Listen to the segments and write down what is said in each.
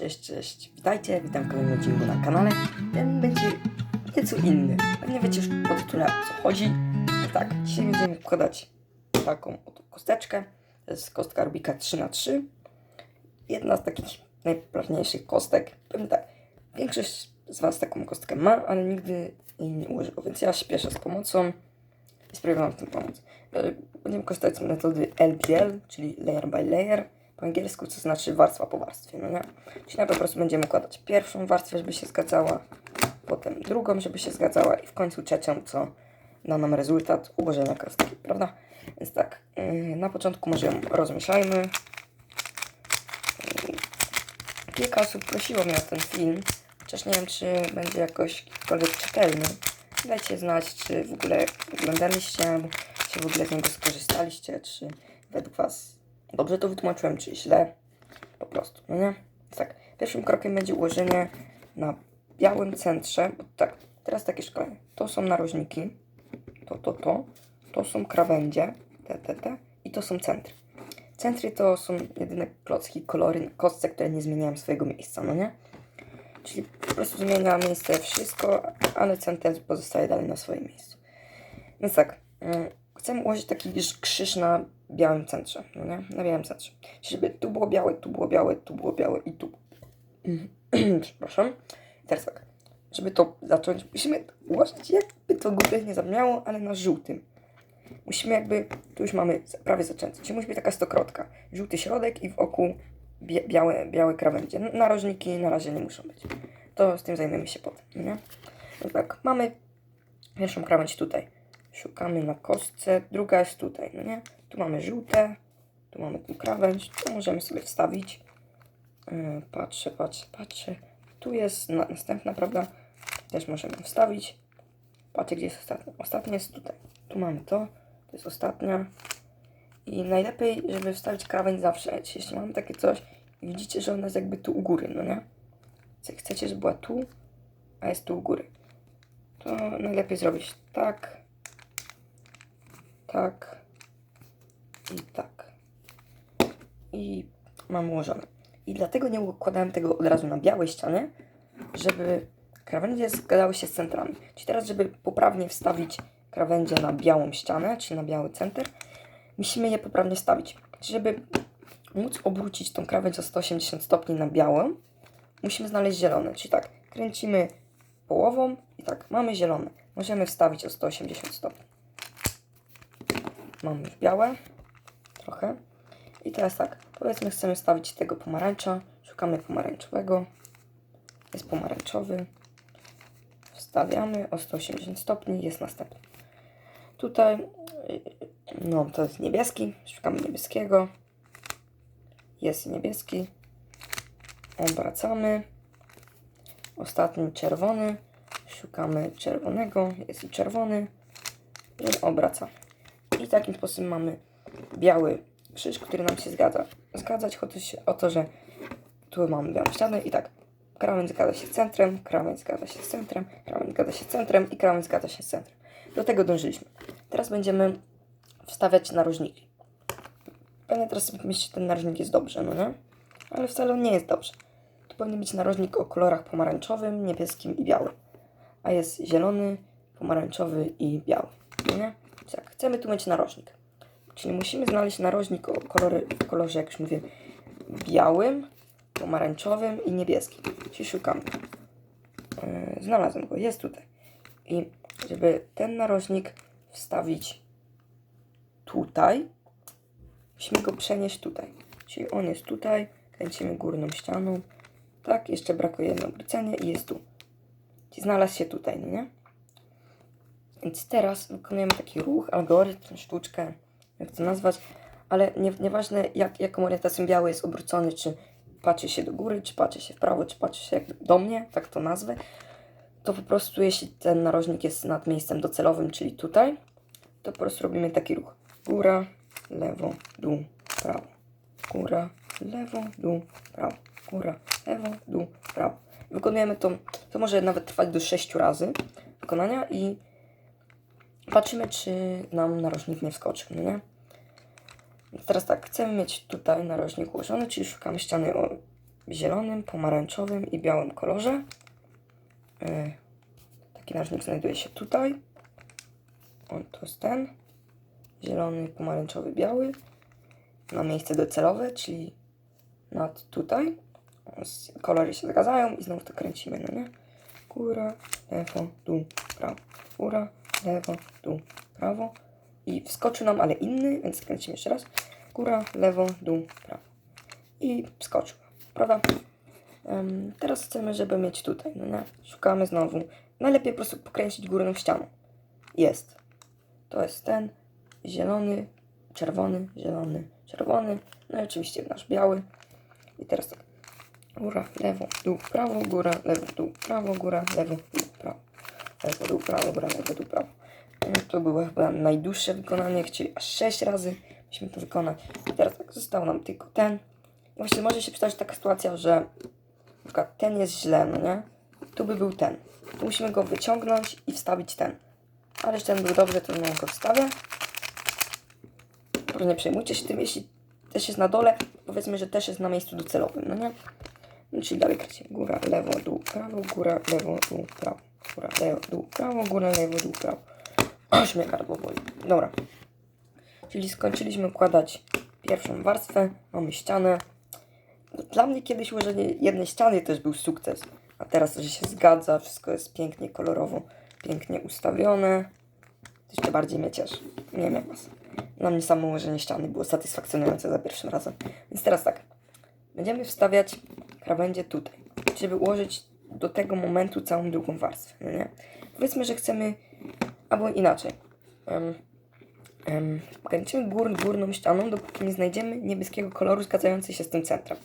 Cześć, cześć. Witajcie, witam w kolejnym odcinku na kanale. Ten będzie nieco inny. Pewnie wiecie już po tytule o co chodzi. No tak, dzisiaj będziemy wkładać taką oto kosteczkę. To jest kostka Rubika 3x3. Jedna z takich najpopularniejszych kostek. Pewnie tak, większość z Was taką kostkę ma, ale nigdy jej nie użyło, więc ja śpieszę z pomocą i spróbuję Wam w tym pomóc. E, Będziemy korzystać z metody LBL, czyli layer by layer po angielsku, co znaczy warstwa po warstwie, no nie? Czyli po prostu będziemy układać pierwszą warstwę, żeby się zgadzała, potem drugą, żeby się zgadzała i w końcu trzecią, co da nam rezultat ułożenia kostki, prawda? Więc tak, yy, na początku może ją rozmieszajmy. Kilka osób prosiło mnie o ten film, chociaż nie wiem, czy będzie jakoś jakikolwiek czytelny. Dajcie znać, czy w ogóle oglądaliście, czy w ogóle z niego skorzystaliście, czy według Was dobrze to wytłumaczyłem, czy źle. Po prostu, no nie? Tak, pierwszym krokiem będzie ułożenie na białym centrze, tak, teraz takie szkolenie. To są narożniki, to, to, to, to są krawędzie, te, te, te i to są centry. Centry to są jedyne klocki, kolory kostce, które nie zmieniają swojego miejsca, no nie? Czyli po prostu zmienia miejsce wszystko, ale center pozostaje dalej na swoim miejscu. Więc tak, mm, chcemy ułożyć taki krzyż na białym centrze, no nie? Na białym centrze. Żeby tu było białe, tu było białe, tu było białe i tu. Przepraszam. I teraz tak, żeby to zacząć, musimy ułożyć jakby to głupie nie zabrzmiało, ale na żółtym. Musimy jakby, tu już mamy prawie zaczęte, czyli musi być taka stokrotka. Żółty środek i wokół bie, białe, białe krawędzie. Narożniki na razie nie muszą być. To z tym zajmiemy się potem, no nie? No tak, mamy pierwszą krawędź tutaj. Szukamy na kostce, druga jest tutaj, no nie? Tu mamy żółte, tu mamy tą krawędź, to możemy sobie wstawić. Yy, patrzę, patrzę, patrzę. Tu jest na, następna, prawda? Też możemy wstawić. Patrzcie, gdzie jest ostatnia. Ostatnia jest tutaj. Tu mamy to, to jest ostatnia. I najlepiej, żeby wstawić krawędź zawsze, jeśli mamy takie coś i widzicie, że ona jest jakby tu u góry, no nie? Chcecie, żeby była tu, a jest tu u góry. To najlepiej zrobić tak, tak i tak. I mam ułożone. I dlatego nie układałem tego od razu na białej ścianie, żeby krawędzie zgadzały się z centrami. Czyli teraz, żeby poprawnie wstawić krawędzie na białą ścianę, czyli na biały center, musimy je poprawnie stawić. Czyli żeby móc obrócić tą krawędź o 180 stopni na białą, musimy znaleźć zielone. Czyli tak, kręcimy połową i tak, mamy zielone. Możemy wstawić o 180 stopni. Mamy już białe, trochę. I teraz tak, powiedzmy chcemy stawić tego pomarańcza. Szukamy pomarańczowego. Jest pomarańczowy. Wstawiamy o 180 stopni, jest następny. Tutaj, no to jest niebieski. Szukamy niebieskiego. Jest niebieski. Obracamy. Ostatni czerwony. Szukamy czerwonego. Jest i czerwony. I obracamy. Takim sposobem mamy biały krzyż, który nam się zgadza. Zgadzać chodzi się o to, że tu mamy białą ścianę i tak. Krawędź zgadza się z centrem, krawędź zgadza się z centrem, krawędź zgadza się z centrem i krawędź zgadza się z centrem. Do tego dążyliśmy. Teraz będziemy wstawiać narożniki. Pewnie teraz myślicie, ten narożnik jest dobrze, no nie? Ale wcale on nie jest dobrze. Tu powinien być narożnik o kolorach pomarańczowym, niebieskim i białym. A jest zielony, pomarańczowy i biały. No nie? Tak, chcemy tu mieć narożnik. Czyli musimy znaleźć narożnik o kolory, w kolorze, jak już mówię, białym, pomarańczowym i niebieskim. Czyli szukamy. Yy, znalazłem go, jest tutaj. I żeby ten narożnik wstawić tutaj, musimy go przenieść tutaj. Czyli on jest tutaj, kręcimy górną ścianą. Tak, jeszcze brakuje jedno obrócenie i jest tu. Czyli znalazł się tutaj, no nie? Więc teraz wykonujemy taki ruch, algorytm, sztuczkę, jak to nazwać, ale nie, nieważne jak, jaką orientacją biały jest obrócony, czy patrzy się do góry, czy patrzy się w prawo, czy patrzy się do mnie, tak to nazwę, to po prostu jeśli ten narożnik jest nad miejscem docelowym, czyli tutaj, to po prostu robimy taki ruch. Góra, lewo, dół, prawo. Góra, lewo, dół, prawo. Góra, lewo, dół, prawo. Wykonujemy to, to może nawet trwać do 6 razy wykonania i patrzymy, czy nam narożnik nie wskoczy, no nie? Teraz tak, chcemy mieć tutaj narożnik ułożony, czyli szukamy ściany o zielonym, pomarańczowym i białym kolorze. Yy, taki narzędzik znajduje się tutaj. On to jest ten. Zielony, pomarańczowy, biały. Ma miejsce docelowe, czyli nad tutaj. Kolory się zgadzają i znowu to kręcimy, no nie? Góra, lewo, dół, prawo. Góra, lewo, dół, prawo. I wskoczył nam, ale inny, więc kręcimy jeszcze raz. Góra, lewo, dół, prawo. I wskoczył, prawda? Em, teraz chcemy, żeby mieć tutaj, no nie? Szukamy znowu. Najlepiej po prostu pokręcić górną ścianą. Jest. To jest ten zielony, czerwony, zielony, czerwony. No i oczywiście nasz biały. I teraz tak. Góra, lewo, dół, prawo, góra, lewo, dół, prawo, góra, lewo, dół, dół, prawo, góra, lewo, dół, prawo. No, To było chyba najdłuższe wykonanie, chcieli aż 6 razy musimy to wykonać. I teraz tak, został nam tylko ten. Właśnie może się przydarzyć taka sytuacja, że ten jest źle, no nie? Tu by był ten. Tu musimy go wyciągnąć i wstawić ten. Ale jeśli ten był dobrze, to znowu go wstawię. Proszę nie przejmujcie się tym, jeśli też jest na dole, powiedzmy, że też jest na miejscu docelowym, no nie? No, czyli dalej kręcimy. Góra, lewo, dół, prawo, góra, lewo, dół, prawo. Góra, lewo, dół, prawo, góra, lewo, dół, prawo. Aż mnie gardło boli. Dobra. Czyli skończyliśmy układać pierwszą warstwę. Mamy ścianę. Dla mnie kiedyś ułożenie jednej ściany też był sukces. A teraz, że się zgadza, wszystko jest pięknie, kolorowo, pięknie ustawione. Jeszcze bardziej mnie cieszy. Nie wiem jak was. Dla mnie samo ułożenie ściany było satysfakcjonujące za pierwszym razem. Więc teraz tak. Będziemy wstawiać krawędzie tutaj, żeby ułożyć do tego momentu całą drugą warstwę, no nie? Powiedzmy, że chcemy, albo inaczej. Um, um, kręcimy gór, górną ścianą, dopóki nie znajdziemy niebieskiego koloru zgadzający się z tym centrem.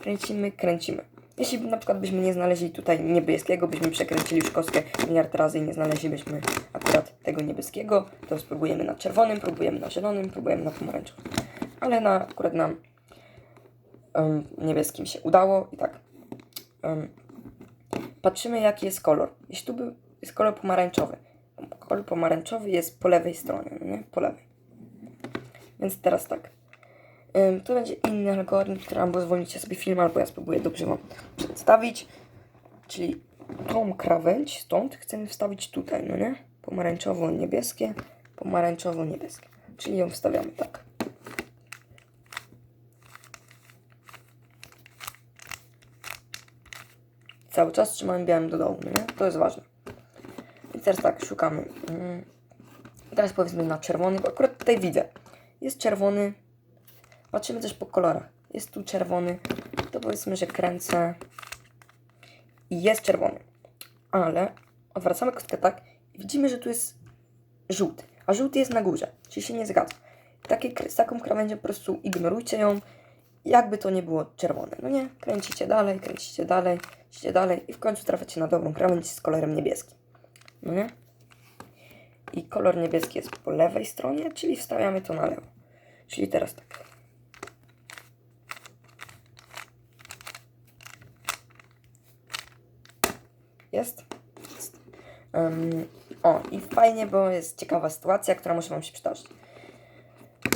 Kręcimy, kręcimy. Jeśli na przykład byśmy nie znaleźli tutaj niebieskiego, byśmy przekręcili już kostkę miliard razy i nie znaleźlibyśmy akurat tego niebieskiego, to spróbujemy na czerwonym, próbujemy na zielonym, próbujemy na pomarańczowym. Ale na, akurat nam um, niebieskim się udało i tak. Um, patrzymy jaki jest kolor. Jeśli tu jest kolor pomarańczowy. Kolor pomarańczowy jest po lewej stronie, no nie? Po lewej. Więc teraz tak. Um, to będzie inny algorytm, który albo zwolnicie sobie film, albo ja spróbuję dobrze wam przedstawić. Czyli tą krawędź stąd chcemy wstawić tutaj, no nie? Pomarańczowo-niebieskie, pomarańczowo-niebieskie. Czyli ją wstawiamy tak. Cały czas trzymałem białym do dołu, no nie? To jest ważne. I teraz tak, szukamy. Mm. Teraz powiedzmy na czerwony, bo akurat tutaj widzę. Jest czerwony. Patrzymy też po kolorach. Jest tu czerwony. To powiedzmy, że kręcę. I jest czerwony. Ale odwracamy kostkę tak i widzimy, że tu jest żółty. A żółty jest na górze, czyli się nie zgadza. Takie, z taką krawędzią po prostu ignorujcie ją. Jakby to nie było czerwone. No nie, kręcicie dalej, kręcicie dalej, kręcicie dalej i w końcu trafiacie na dobrą krawędź z kolorem niebieskim. No nie? I kolor niebieski jest po lewej stronie, czyli wstawiamy to na lewo. Czyli teraz tak. Jest? Jest. Ym, o, i fajnie, bo jest ciekawa sytuacja, która może Wam się przydarzyć.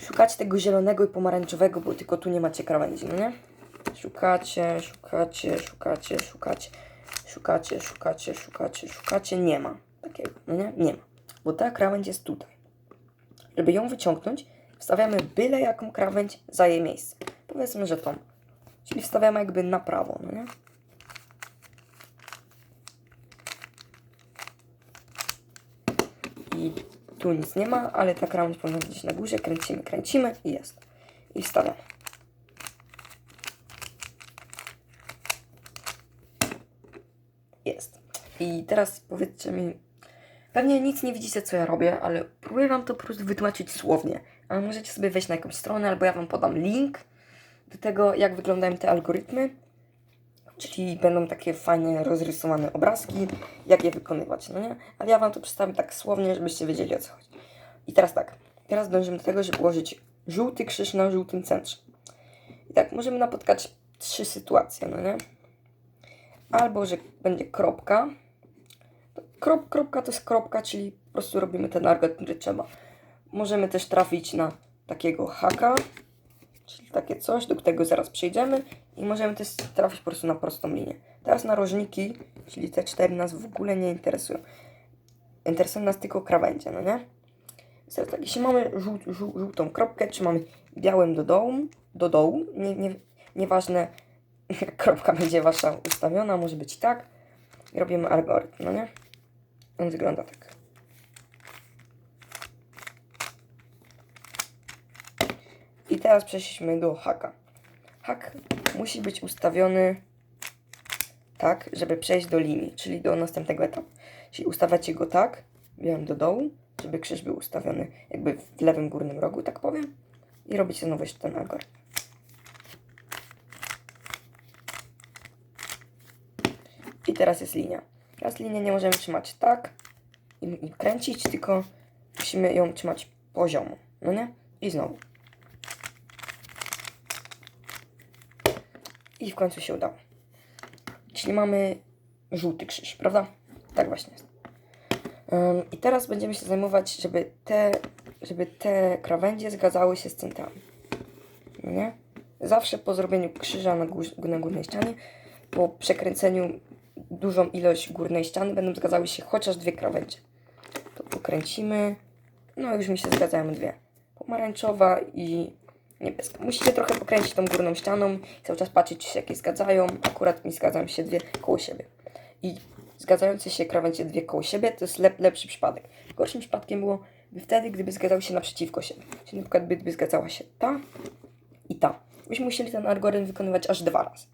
Szukacie tego zielonego i pomarańczowego, bo tylko tu nie macie krawędzi, no nie? Szukacie, szukacie, szukacie, szukacie, szukacie, szukacie, szukacie, szukacie, nie ma takiego, no nie? Nie ma, bo ta krawędź jest tutaj. Żeby ją wyciągnąć, wstawiamy byle jaką krawędź za jej miejsce. Powiedzmy, że tą. Czyli wstawiamy jakby na prawo, no nie? I tu nic nie ma, ale ta krawędź powinna gdzieś na górze. Kręcimy, kręcimy i jest. I wstawiamy. Jest. I teraz powiedzcie mi, pewnie nic nie widzicie, co ja robię, ale próbuję wam to po prostu wytłumaczyć słownie. Ale możecie sobie wejść na jakąś stronę, albo ja wam podam link do tego, jak wyglądają te algorytmy. Czyli będą takie fajne, rozrysowane obrazki, jak je wykonywać, no nie? Ale ja wam to przedstawię tak słownie, żebyście wiedzieli o co chodzi. I teraz tak, teraz dążymy do tego, żeby ułożyć żółty krzyż na żółtym centrze. I tak, możemy napotkać trzy sytuacje, no nie? Albo, że będzie kropka. Krop, kropka to jest kropka, czyli po prostu robimy ten algorytm, który trzeba. Możemy też trafić na takiego haka, Czyli takie coś, do którego zaraz przejdziemy i możemy też trafić po prostu na prostą linię. Teraz narożniki, czyli te cztery nas w ogóle nie interesują. Interesują nas tylko krawędzie, no nie? Teraz tak, jeśli mamy żół, żół, żółtą kropkę, czy mamy białym do dołu, do dołu, nie, nie, nieważne jak kropka będzie wasza ustawiona, może być tak. Robimy algorytm, no nie? On wygląda tak. I teraz przeszliśmy do haka. Hak musi być ustawiony tak, żeby przejść do linii, czyli do następnego etapu. Czyli ustawiacie go tak, biorę do dołu, żeby krzyż był ustawiony jakby w lewym górnym rogu, tak powiem. I robicie znowu jeszcze ten algorytm. I teraz jest linia. Teraz linię nie możemy trzymać tak i, kręcić, tylko musimy ją trzymać poziomo, no nie? I znowu. I w końcu się udało. Czyli mamy żółty krzyż, prawda? Tak właśnie jest. Ym, I teraz będziemy się zajmować, żeby te, żeby te krawędzie zgadzały się z centrami. No nie? Zawsze po zrobieniu krzyża na, na górnej ścianie, po przekręceniu dużą ilość górnej ściany będą zgadzały się chociaż dwie krawędzie. To pokręcimy. No już mi się zgadzają dwie. Pomarańczowa i niebieska. Musicie trochę pokręcić tą górną ścianą i cały czas patrzeć, czy się jakieś zgadzają. Akurat mi zgadzają się dwie koło siebie. I zgadzające się krawędzie dwie koło siebie to jest lep, lepszy przypadek. Gorszym przypadkiem było by wtedy, gdyby zgadzały się naprzeciwko siebie. Czyli na przykład gdyby zgadzała się ta i ta. Byśmy musieli ten algorytm wykonywać aż dwa razy.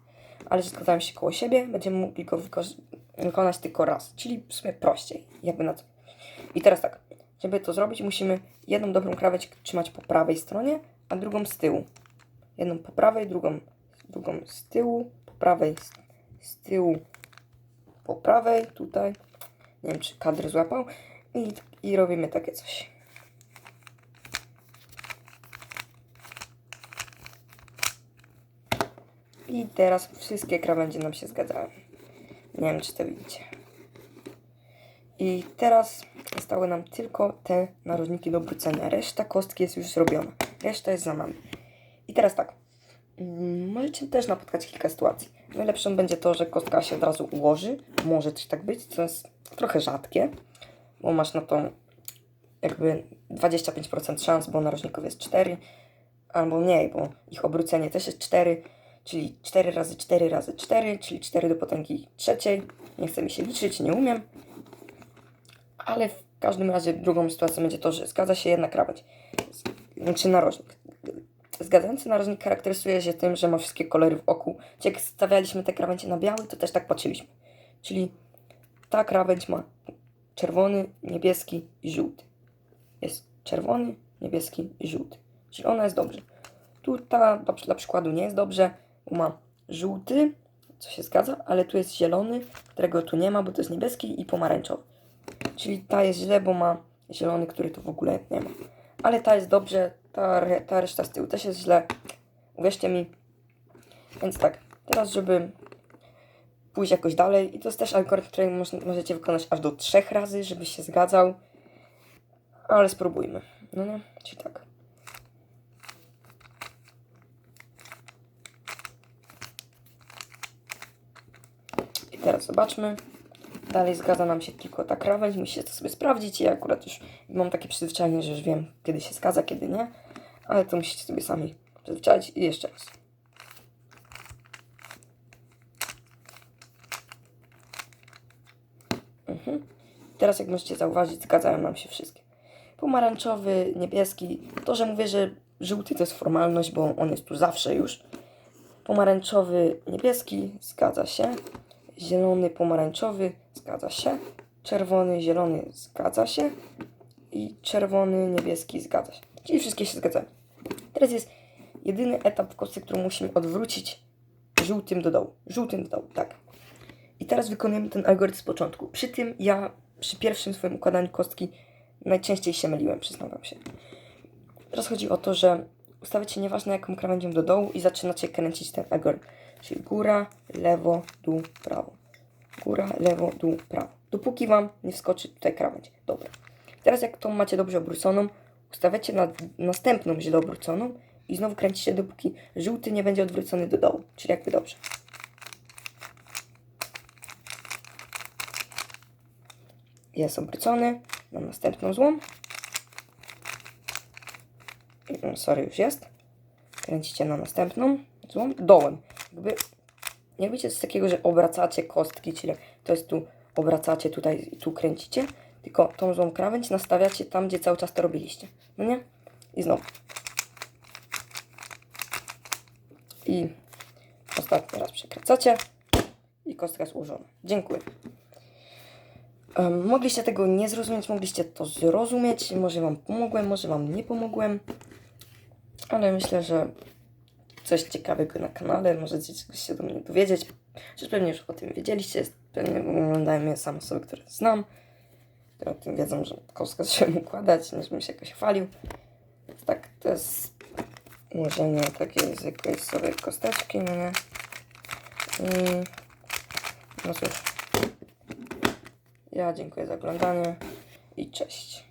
Ale że zgadzają się koło siebie, będziemy mogli go wyko- wykonać tylko raz. Czyli w sumie prościej. Jakby na to. I teraz tak. Żeby to zrobić, musimy jedną dobrą krawędź trzymać po prawej stronie, a drugą z tyłu. Jedną po prawej, drugą, drugą z tyłu, po prawej, z tyłu, po prawej, tutaj. Nie wiem, czy kadr złapał. I, I robimy takie coś. I teraz wszystkie krawędzie nam się zgadzają. Nie wiem, czy to widzicie. I teraz zostały nam tylko te narożniki do obrócenia. Reszta kostki jest już zrobiona. Reszta jest za nami. I teraz tak. Mm, Możecie też napotkać kilka sytuacji. Najlepszą będzie to, że kostka się od razu ułoży. Może też tak być, co jest trochę rzadkie, bo masz na to jakby 25% szans, bo narożników jest 4, albo mniej, bo ich obrócenie też jest 4, czyli 4 razy 4 razy 4, czyli 4 do potęgi trzeciej. Nie chce mi się liczyć, nie umiem. Ale w każdym razie drugą sytuacją będzie to, że zgadza się jedna krawędź. Znaczy narożnik. Zgadzający narożnik charakteryzuje się tym, że ma wszystkie kolory w oku. Jak stawialiśmy te krawędzie na biały, to też tak patrzyliśmy. Czyli ta krawędź ma czerwony, niebieski i żółty. Jest czerwony, niebieski i żółty. Czyli ona jest dobrze. Tu ta dla przykładu nie jest dobrze, ma żółty, co się zgadza, ale tu jest zielony, którego tu nie ma, bo to jest niebieski i pomarańczowy. Czyli ta jest źle, bo ma zielony, który tu w ogóle nie ma. Ale ta jest dobrze, ta, re, ta reszta z tyłu też jest źle. Uwierzcie mi. Więc tak, teraz żeby pójść jakoś dalej, i to jest też algorytm, który moż, możecie wykonać aż do trzech razy, żeby się zgadzał. Ale spróbujmy. No nie, czyli tak. Teraz zobaczmy. Dalej zgadza nam się tylko ta krawędź. Musicie to sobie sprawdzić. Ja akurat już mam takie przyzwyczajenie, że już wiem, kiedy się zgadza, kiedy nie. Ale to musicie sobie sami przyzwyczaić. I jeszcze raz. Mhm. Teraz, jak możecie zauważyć, zgadzają nam się wszystkie. Pomarańczowy, niebieski. To, że mówię, że żółty to jest formalność, bo on jest tu zawsze już. Pomarańczowy, niebieski, zgadza się. Zielony, pomarańczowy, zgadza się. Czerwony, zielony, zgadza się. I czerwony, niebieski, zgadza się. Czyli wszystkie się zgadzają. Teraz jest jedyny etap w kostce, który musimy odwrócić żółtym do dołu. Żółtym do dołu, tak. I teraz wykonujemy ten algorytm z początku. Przy tym ja przy pierwszym swoim układaniu kostki najczęściej się myliłem, przyznam wam się. Teraz chodzi o to, że ustawiacie nieważne jaką krawędzią do dołu i zaczynacie kręcić ten algorytm. Czyli góra, lewo, dół, prawo. Góra, lewo, dół, prawo. Dopóki wam nie wskoczy tutaj krawędź. Dobra. Teraz jak tą macie dobrze obróconą, ustawiacie na następną źle obróconą i znowu kręcicie, dopóki żółty nie będzie odwrócony do dołu, czyli jakby dobrze. Jest obrócony, mam następną złą. Sorry, już jest. Kręcicie na następną złą dołem. Jakby nie robicie coś takiego, że obracacie kostki, czyli to jest tu, obracacie tutaj i tu kręcicie, tylko tą złą krawędź nastawiacie tam, gdzie cały czas to robiliście. No nie? I znowu. I ostatni raz przekręcacie i kostka jest ułożona. Dziękuję. Mogliście tego nie zrozumieć, mogliście to zrozumieć. Może Wam pomogłem, może Wam nie pomogłem. Ale myślę, że coś ciekawego na kanale, możecie czegoś się do mnie dowiedzieć. Przecież pewnie już o tym wiedzieliście, pewnie oglądają mnie same osoby, które znam, które o tym wiedzą, że kostka się układać, nie żebym się jakoś chwalił. Więc tak, to jest ułożenie takiej zwykłej sobie kosteczki, no nie? I no cóż, ja dziękuję za oglądanie i cześć.